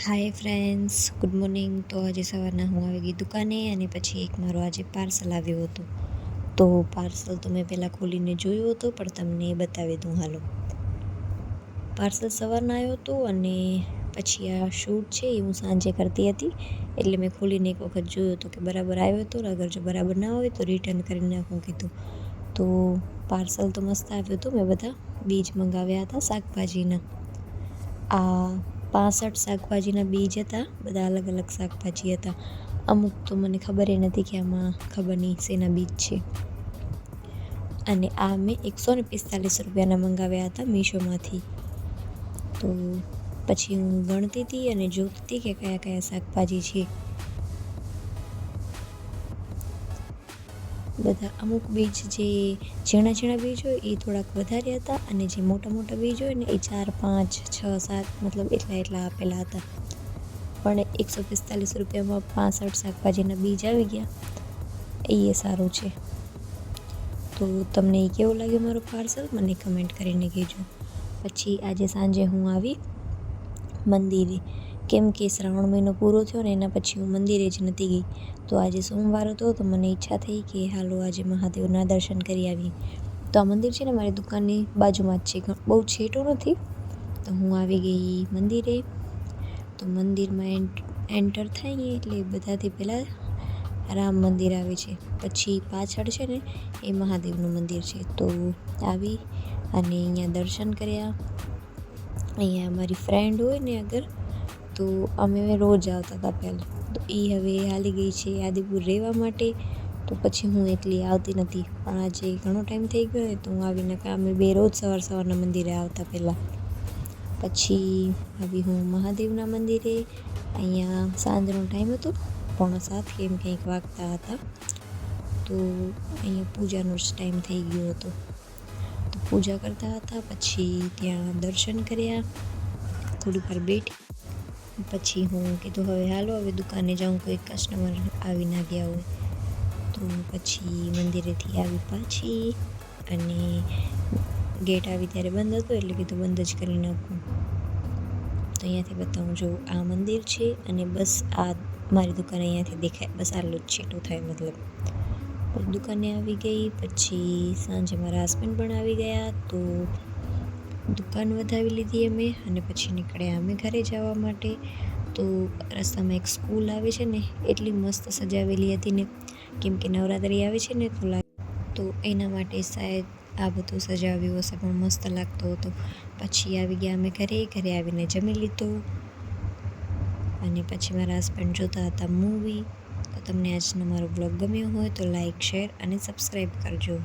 Hi friends good morning તો આજે સવારના હું આવી ગઈ દુકાને અને પછી એક મારો આજે પાર્સલ આવ્યું હતું. તો પાર્સલ તો મેં પહેલાં ખોલીને જોયું હતું, પણ તમને બતાવી દઉં હાલો. પાર્સલ સવારના આવ્યો હતો અને પછી આ શૂટ છે એ હું સાંજે કરતી હતી. એટલે મેં ખોલીને એક વખત જોયું હતું કે બરાબર આવ્યો હતો અગર જો બરાબર ના હોય તો રિટર્ન કરી નાખું કીધું. તો પાર્સલ તો મસ્ત આવ્યું હતું. મેં બધા બીજ મંગાવ્યા હતા શાકભાજીના. આ પાસઠ શાકભાજીના બીજ હતા, બધા અલગ અલગ શાકભાજી હતા. અમુક તો મને ખબર એ નથી કે આમાં ખબર નહીં શેના બીજ છે. અને આ મેં એકસો ને પિસ્તાલીસ રૂપિયાના મંગાવ્યા હતા મીશોમાંથી. તો પછી હું ગણતી હતી અને જોતી હતી કે કયા કયા શાકભાજી છે. બધા અમુક બીજ જે ઝીણા ઝીણા બીજ હોય એ થોડાક વધારે હતા અને જે મોટા મોટા બીજ હોય ને એ ચાર, પાંચ, છ, સાત, મતલબ એટલા એટલા આપેલા હતા. પણ એકસો પિસ્તાલીસ રૂપિયામાં પાસઠ શાકભાજીના બીજ આવી ગયા. એ સારું છે. તો તમને કેવું લાગ્યું મારું પાર્સલ? મને કમેન્ટ કરીને કહેજો. પછી આજે સાંજે હું આવી મંદિરે. કેમ કે શ્રાવણ મહિનો પૂરો થયો ને એના પછી હું મંદિરે જ નથી ગઈ. તો આજે સોમવાર હતો તો મને ઈચ્છા થઈ કે હાલો આજે મહાદેવના દર્શન કરી આવી તો આ મંદિર છે ને મારી દુકાનની બાજુમાં જ છે. બહુ છેટું નથી. તો હું આવી ગઈ મંદિરે. તો મંદિરમાં એન્ટર થઈએ એટલે બધાથી પહેલાં રામ મંદિર આવે છે. પછી પાછળ છે ને એ મહાદેવનું મંદિર છે. તો આવી અને અહીંયા દર્શન કર્યા. અહીંયા મારી ફ્રેન્ડ હોય ને અગર તો અમે રોજ આવતા હતા પહેલાં. તો એ હવે હાલી ગઈ છે આદિપુર રહેવા માટે. તો પછી હું એટલી આવતી નથી. પણ આજે ઘણો ટાઈમ થઈ ગયો તો હું આવીને અમે બે રોજ સવાર સવારના મંદિરે આવતા પહેલાં. પછી આવી હું મહાદેવના મંદિરે. અહીંયા સાંજનો ટાઈમ હતો, પોણા સાત કે એમ કંઈક વાગતા હતા. તો અહીંયા પૂજાનો જ ટાઈમ થઈ ગયો હતો. તો પૂજા કરતા હતા, પછી ત્યાં દર્શન કર્યા. થોડીક વાર બેઠી. પછી હું કીધું, હવે હાલો, હવે દુકાને જાઉં, કોઈ કસ્ટમર આવી ના ગયા હોય. તો પછી મંદિરેથી આવી પાછી અને ગેટ આવી ત્યારે બંધ હતો, એટલે કીધું બંધ જ કરી નાખું. તો અહીંયાથી બતાવું, જો આ મંદિર છે અને બસ આ મારી દુકાન અહીંયાથી દેખાય, બસ આટલું જ છેટું થાય મતલબ. દુકાને આવી ગઈ, પછી સાંજે મારા હસબન્ડ પણ આવી ગયા, તો દુકાન વધાવી લીધી અમે અને પછી નીકળ્યા અમે ઘરે જવા માટે. તો રસ્તામાં એક સ્કૂલ આવે છે ને, એટલી મસ્ત સજાવેલી હતી ને. કેમ કે નવરાત્રિ આવે છે ને, તો તો એના માટે શાયદ આ બધું સજાવ્યું હશે, પણ મસ્ત લાગતો હતો. પછી આવી ગયા અમે ઘરે ઘરે આવીને જમી લીધું. અને પછી મારા હસબન્ડ જોતા હતા મૂવી તો તમને આજનો મારો બ્લોગ ગમ્યો હોય તો લાઈક શેર અને સબસ્ક્રાઈબ કરજો.